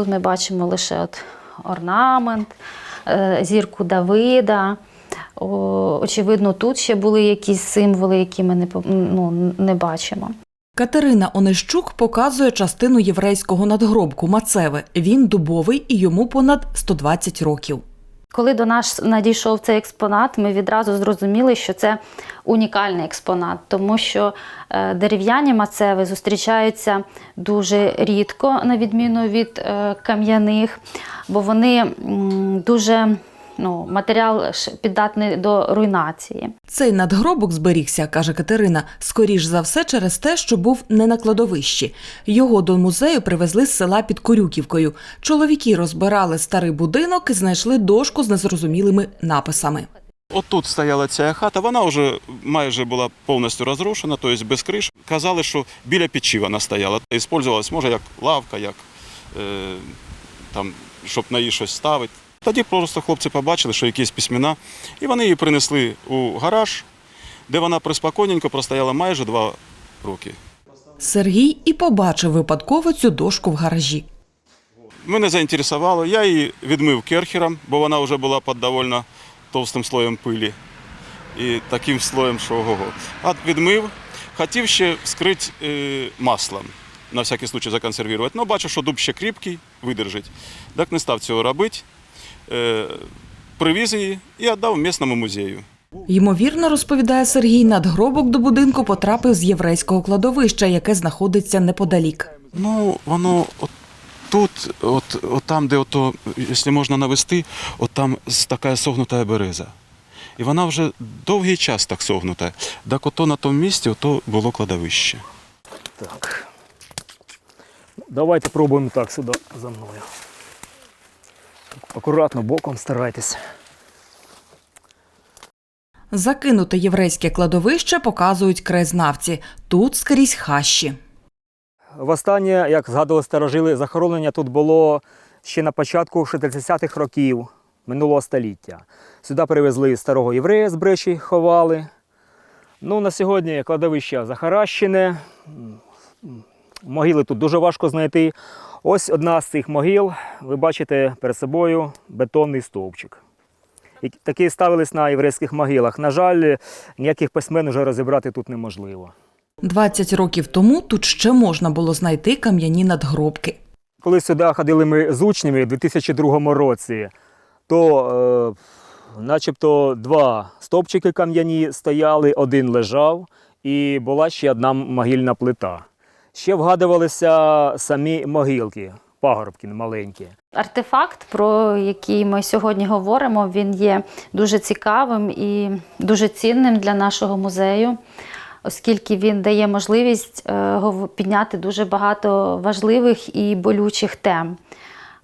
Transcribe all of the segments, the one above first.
тут ми бачимо лише от орнамент, е, зірку Давида. Очевидно, тут ще були якісь символи, які ми не, ну, не бачимо. Катерина Онищук показує частину єврейського надгробку Мацеви. Він дубовий і йому понад 120 років. Коли до нас надійшов цей експонат, ми відразу зрозуміли, що це унікальний експонат, тому що е, дерев'яні мацеви зустрічаються дуже рідко, на відміну від е, кам'яних, бо вони дуже ну, матеріал піддатний до руйнації. Цей надгробок зберігся, каже Катерина, скоріш за все через те, що був не на кладовищі. Його до музею привезли з села під Корюківкою. Чоловіки розбирали старий будинок і знайшли дошку з незрозумілими написами. От тут стояла ця хата, вона вже майже була повністю розрушена, тобто без криш. Казали, що біля печі вона стояла. Іспользувалась, може, як лавка, як е, там, щоб на її щось ставити. Тоді просто хлопці побачили, що якісь письмена, і вони її принесли у гараж, де вона приспокійненько простояла майже два роки. Сергій і побачив випадково цю дошку в гаражі. Мене заінтересувало, я її відмив керхером, бо вона вже була під доволі товстим слоєм пилі. І таким слоєм, що ого-го. А відмив, хотів ще вскрити е, маслом, на всякий случай законсервувати. Ну, бачу, що дуб ще кріпкий, видержить. Так не став цього робити. Е, привіз її і віддав місному музею. Ймовірно, розповідає Сергій, надгробок до будинку потрапив з єврейського кладовища, яке знаходиться неподалік. Ну, воно от тут, от, от там, де ото, якщо можна навести, от там така согнута береза. І вона вже довгий час так согнута. Так ото на тому місці ото було кладовище. Так. Давайте пробуємо так сюди за мною. Акуратно боком старайтесь. Закинуте єврейське кладовище показують краєзнавці. Тут скрізь хащі. Востаннє, як згадували старожили, захоронення тут було ще на початку 60-х років минулого століття. Сюди привезли старого єврея з бречі, ховали. Ну, на сьогодні кладовище захаращене. Могили тут дуже важко знайти. Ось одна з цих могил, ви бачите перед собою бетонний стовпчик. Такі ставились на єврейських могилах. На жаль, ніяких письмен вже розібрати тут неможливо. 20 років тому тут ще можна було знайти кам'яні надгробки. Коли сюди ходили ми з учнями у 2002 році, то е, начебто два стовпчики кам'яні стояли, один лежав, і була ще одна могильна плита. Ще вгадувалися самі могилки, пагорбки маленькі. Артефакт, про який ми сьогодні говоримо, він є дуже цікавим і дуже цінним для нашого музею, оскільки він дає можливість е, підняти дуже багато важливих і болючих тем.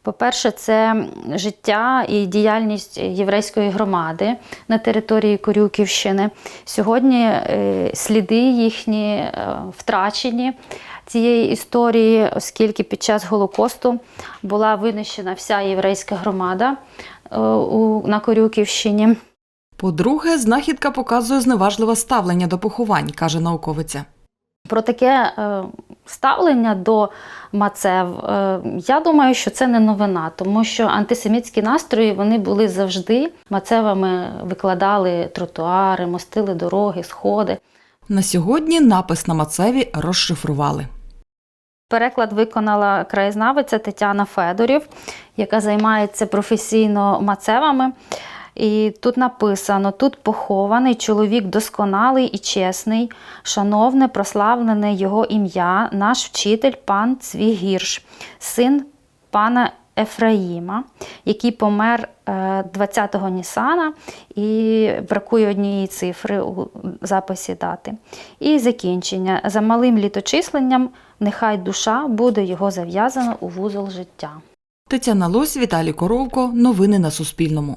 По-перше, це життя і діяльність єврейської громади на території Корюківщини. Сьогодні е, сліди їхні е, втрачені цієї історії, оскільки під час Голокосту була винищена вся єврейська громада е, на Корюківщині. По-друге, знахідка показує зневажливе ставлення до поховань, каже науковиця. Про таке ставлення до мацев, е, я думаю, що це не новина, тому що антисемітські настрої вони були завжди. Мацевами викладали тротуари, мостили дороги, сходи. На сьогодні напис на Мацеві розшифрували. Переклад виконала краєзнавиця Тетяна Федорів, яка займається професійно мацевами. І тут написано: тут похований чоловік досконалий і чесний, шановне, прославлене його ім'я, наш вчитель пан Цвігірш, син пана Ефраїма, який помер е, 20-го Нісана, і бракує однієї цифри у записі дати. І закінчення. За малим літочисленням, нехай душа буде його зав'язана у вузол життя. Тетяна Лось, Віталій Коровко. Новини на Суспільному.